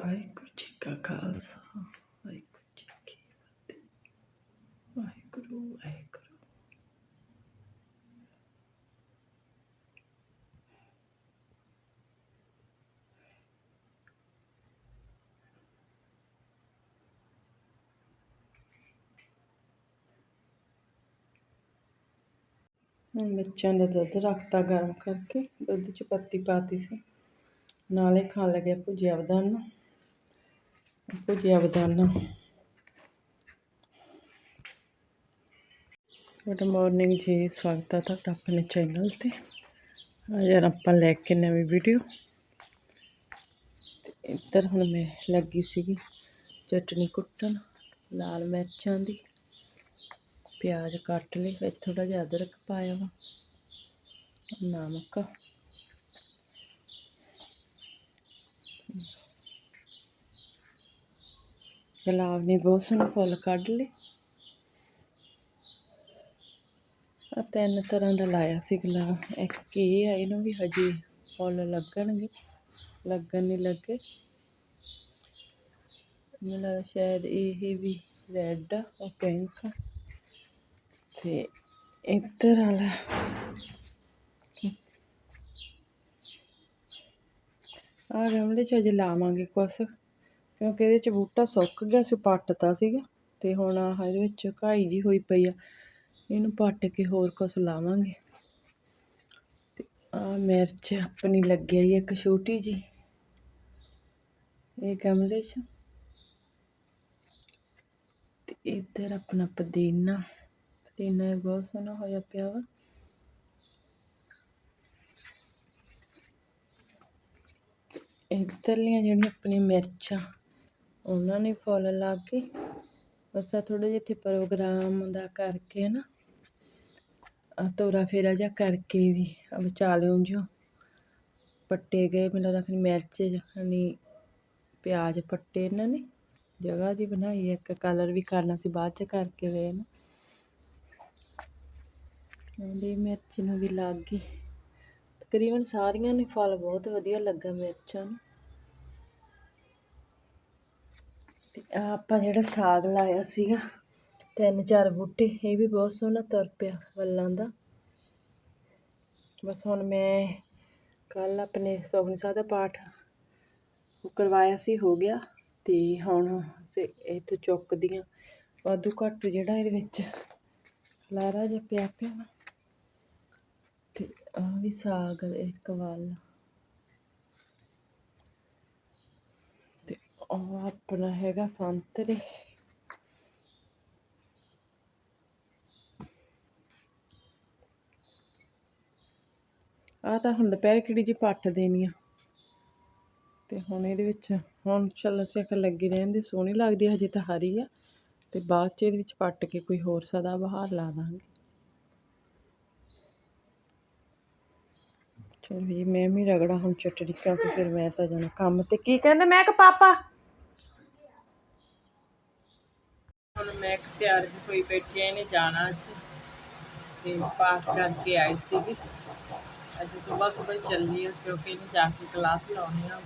ਵਾਹਿਗੁਰੂ ਜੀ ਕਾ ਖਾਲਸਾ ਵਾਹਿਗੁਰੂ ਜੀ ਕੀ ਫਤਿਹ ਵਾਹਿਗੁਰੂ ਵਾਹਿਗੁਰੂ ਹੁਣ ਬੱਚਿਆਂ ਦਾ ਦੁੱਧ ਰੱਖਤਾ ਗਰਮ ਕਰਕੇ ਦੁੱਧ 'ਚ ਪੱਤੀ ਪਾਤੀ ਸੀ ਨਾਲੇ ਖਾਣ ਲੱਗਿਆ ਭੁਜਿਆ ਬਦਾਨਾ ਭੁਜਿਆ ਬਦਾਨਾ ਗੁੱਡ ਮਾਰਨਿੰਗ ਜੀ, ਸਵਾਗਤ ਹੈ ਤੁਹਾਡਾ ਆਪਣੇ ਚੈਨਲ ਤੇ। ਅੱਜ ਆਪਾਂ ਲੈ ਕੇ ਨਵੀਂ ਵੀਡੀਓ ਇੱਧਰ ਹੁਣ ਮੈਂ ਲੱਗੀ ਸੀਗੀ ਚਟਣੀ ਕੁੱਟਣ, ਲਾਲ ਮਿਰਚਾਂ ਦੀ। ਪਿਆਜ਼ ਕੱਟ ਲਈ ਵਿੱਚ ਥੋੜਾ ਜਿਹਾ ਅਦਰਕ ਪਾਇਆ ਵਾ, ਨਮਕ। ਗੁਲਾਬ ਨੇ ਬਹੁਤ ਸੋਹਣੇ ਫੁੱਲ ਕੱਢ ਲਏ। ਆ ਤਿੰਨ ਤਰ੍ਹਾਂ ਦਾ ਲਾਇਆ ਸੀ ਗੁਲਾਬ। ਇੱਕ ਇਹ ਆ, ਇਹਨੂੰ ਵੀ ਹਜੇ ਫੁੱਲ ਲੱਗਣਗੇ, ਲੱਗਣ ਨਹੀਂ ਲੱਗੇ। ਮੈਨੂੰ ਸ਼ਾਇਦ ਇਹ ਵੀ ਰੈੱਡ ਆ, ਉਹ ਪਿੰਕ ਆ। ਤੇ ਇੱਧਰ ਵਾਲਾ। ਆ ਗਮਲੇ 'ਚ ਅਜੇ ਲਾਵਾਂਗੇ ਕੁਛ। ਕਿਉਂਕਿ ਇਹਦੇ 'ਚ ਬੂਟਾ ਸੁੱਕ ਗਿਆ ਸੀ, ਪੱਟਤਾ ਸੀਗਾ ਤੇ ਹੁਣ ਆਹ ਇਹਦੇ ਵਿੱਚ ਘਾਈ ਜੀ ਹੋਈ ਪਈ ਆ। ਇਹਨੂੰ ਪੱਟ ਕੇ ਹੋਰ ਕੁਛ ਲਾਵਾਂਗੇ। ਤੇ ਆ ਮਿਰਚ ਆਪਣੀ ਲੱਗੀ ਆਈ ਇੱਕ ਛੋਟੀ ਜੀ ਇਹ ਗਮਲੇ 'ਚ। ਤੇ ਇੱਧਰ ਆਪਣਾ ਪੁਦੀਨਾ। ਪੁਦੀਨਾ ਬਹੁਤ ਸੋਹਣਾ ਹੋਇਆ ਪਿਆ ਵਾ। ਇੱਧਰਲੀਆਂ ਜਿਹੜੀਆਂ ਆਪਣੀਆਂ ਮਿਰਚਾਂ। ਉਹਨਾਂ ਨੇ ਫੁੱਲ ਲਾ ਕੇ ਬਸ ਆ ਥੋੜ੍ਹਾ ਜਿਹਾ ਇੱਥੇ ਪ੍ਰੋਗਰਾਮ ਦਾ ਕਰਕੇ ਨਾ ਆ ਤੋਰਾ ਫੇਰਾ ਜਿਹਾ ਕਰਕੇ ਵੀ ਆ ਵਿਚਾਲਿਓਂ ਜਿਉ ਪੱਟੇ ਗਏ, ਮੈਨੂੰ ਲੱਗਦਾ ਫਿਰ ਮਿਰਚ ਯਾਨੀ ਪਿਆਜ਼ ਪੱਟੇ ਇਹਨਾਂ ਨੇ। ਜਗ੍ਹਾ ਜੀ ਬਣਾਈ ਹੈ ਇੱਕ ਕਲਰ ਵੀ ਕਰਨਾ ਸੀ, ਬਾਅਦ ਚ ਕਰਕੇ ਗਏ ਨਾ। ਉਹਦੀ ਮਿਰਚ ਨੂੰ ਵੀ ਲੱਗ ਗਈ। ਤਕਰੀਬਨ ਸਾਰੀਆਂ ਨੇ ਫਲ ਬਹੁਤ ਵਧੀਆ ਲੱਗਾ ਮਿਰਚਾਂ ਨੂੰ। ਅਤੇ ਆਹ ਆਪਾਂ ਜਿਹੜਾ ਸਾਗ ਲਾਇਆ ਸੀਗਾ, ਤਿੰਨ ਚਾਰ ਬੂਟੇ, ਇਹ ਵੀ ਬਹੁਤ ਸੋਹਣਾ ਤੁਰ ਪਿਆ ਵੱਲਾਂ ਦਾ। ਬਸ ਹੁਣ ਮੈਂ ਕੱਲ ਆਪਣੇ ਸੁਖਮਨੀ ਸਾਹਿਬ ਦਾ ਪਾਠ ਕਰਵਾਇਆ ਸੀ, ਹੋ ਗਿਆ। ਤੇ ਹੁਣ ਸੇ ਇੱਥੋਂ ਚੁੱਕਦੀਆਂ। ਵਾਧੂ ਘੱਟ ਜਿਹੜਾ ਇਹਦੇ ਵਿੱਚ ਖਲਾਰਾ ਜਿਹਾ ਪਿਆ ਪਿਆ ਵਾ ਤੇ ਆ ਵੀ ਸਾਗ, ਇੱਕ ਵੱਲ। ਉਹ ਆਪਣਾ ਹੈਗਾ ਸੰਤਰੇ ਆ ਤਾਂ ਹੁਣ ਦੁਪਹਿਰ ਕਿਹੜੀ ਜੀ ਪੱਟ ਦੇਣੀ ਆ। ਤੇ ਹੁਣ ਇਹਦੇ ਵਿੱਚ, ਹੁਣ ਚੱਲ ਸਿੱਖ ਲੱਗੀ ਰਹਿੰਦੇ, ਸੋਹਣੀ ਲੱਗਦੀ ਹਜੇ ਤਾਂ ਹਰੀ ਆ। ਤੇ ਬਾਅਦ ਚ ਇਹਦੇ ਵਿੱਚ ਪੱਟ ਕੇ ਕੋਈ ਹੋਰ ਸਦਾ ਬਹਾਰ ਲਾ ਦਾਂਗੇ। ਚਲ ਵੀ ਮੈਂ ਵੀ ਰਗੜਾ ਹੁਣ ਚਟੜੀ ਕਿਉਂਕਿ ਫਿਰ ਮੈਂ ਤਾਂ ਜਾਣਾ ਕੰਮ ਤੇ। ਕੀ ਕਹਿੰਦੇ, ਮੈਂ ਕਿ ਪਾਪਾ? ਮੈਂ ਤਿਆਰ ਹੋਈ ਬੈਠੀ ਇਹਨੇ ਜਾਣਾ ਅੱਜ। ਤੇ ਪਾਠ ਕਰਕੇ ਆਈ ਸੀਗੀ। ਅੱਜ ਸਵੇਰ ਸਵੇਰ ਚੱਲੀ ਆ ਕਿਉਂਕਿ ਇਹਨੇ ਜਾ ਕੇ ਕਲਾਸ ਲਾਉਣੀ ਆ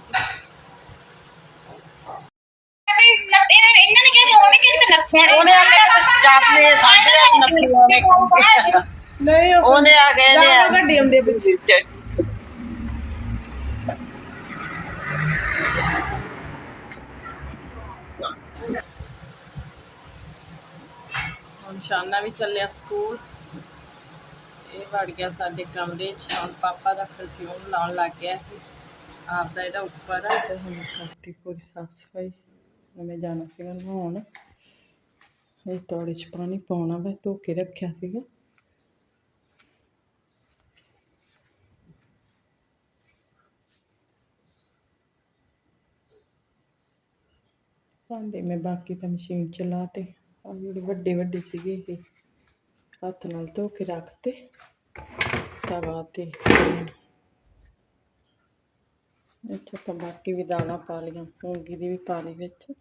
ਨਹੀਂ ਉਹਨੇ ਆ ਕੇ ਗੱਡੀ ਆਉਂਦੀ ਪਿੱਛੇ। ਹੁਣ ਵੀ ਚੱਲਿਆ ਸਕੂਲ। ਇਹ ਵੜ ਗਿਆ ਸਾਡੇ ਕਮਰੇ 'ਚ। ਹੁਣ ਪਾਪਾ ਦਾ ਪਰਫਿਊਮ ਲਾਉਣ ਲੱਗ ਗਿਆ ਸੀ ਆਪਦਾ ਇਹਦਾ ਉੱਪਰ ਆ। ਤੇ ਹੁਣ ਕਰਤੀ ਪੂਰੀ ਸਾਫ਼ ਸਫ਼ਾਈ। ਮੈਂ ਜਾਣਾ ਸੀਗਾ ਨਹਾਉਣ ਇਹ ਤੋੜੇ 'ਚ ਪਾਣੀ ਪਾਉਣਾ ਵਾ, ਧੋ ਕੇ ਰੱਖਿਆ ਸੀਗਾ। ਭਾਂਡੇ ਮੈਂ ਬਾਕੀ ਤਾਂ ਮਸ਼ੀਨ ਚਲਾ ਤੇ ਆ ਜਿਹੜੇ ਵੱਡੇ ਵੱਡੇ ਸੀਗੇ ਇਹ, ਹੱਥ ਨਾਲ ਧੋ ਕੇ ਰੱਖਤੇ, ਤਵਾ ਤੇ ਇੱਥੇ ਤਾਂ ਬਾਕੀ ਵੀ ਦਾਲਾਂ ਪਾ ਲਈਆਂ, ਮੂੰਗੀ ਦੀ ਵੀ ਪਾ ਲਈ ਵਿੱਚ।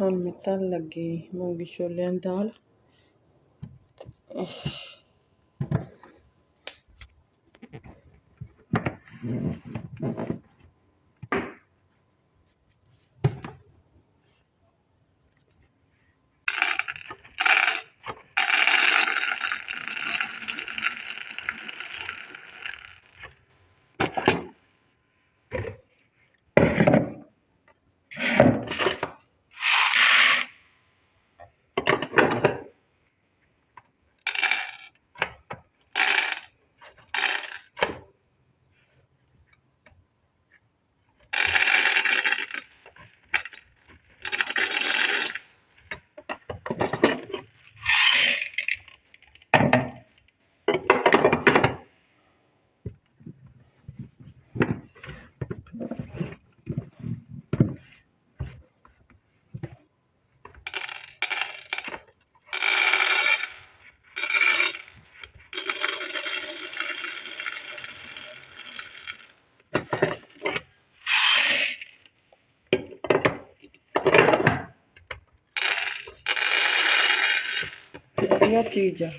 ਹੁਣ ਮੈਂ ਤਲ ਲੱਗੀ ਮੂੰਗੀ ਛੋਲਿਆਂ ਦੀ ਦਾਲ। ਵਧੀਆ ਚੀਜ਼ ਆ?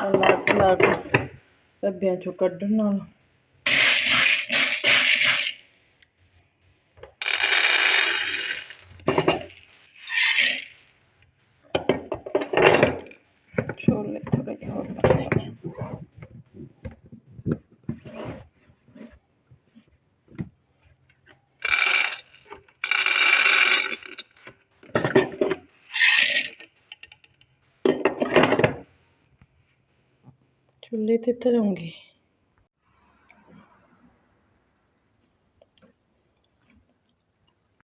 ਅਲੱਗ ਅਲੱਗ ਡੱਬਿਆਂ ਚੋਂ ਕੱਢਣ ਨਾਲ ਛੋਲੇ ਥੋੜੇ ਜਿਹੇ ਹੋਰ ਪਾ ਦੇਣੇ ਚੁੱਲ੍ਹੇ ਤੇ ਧਰੂੰਗੀ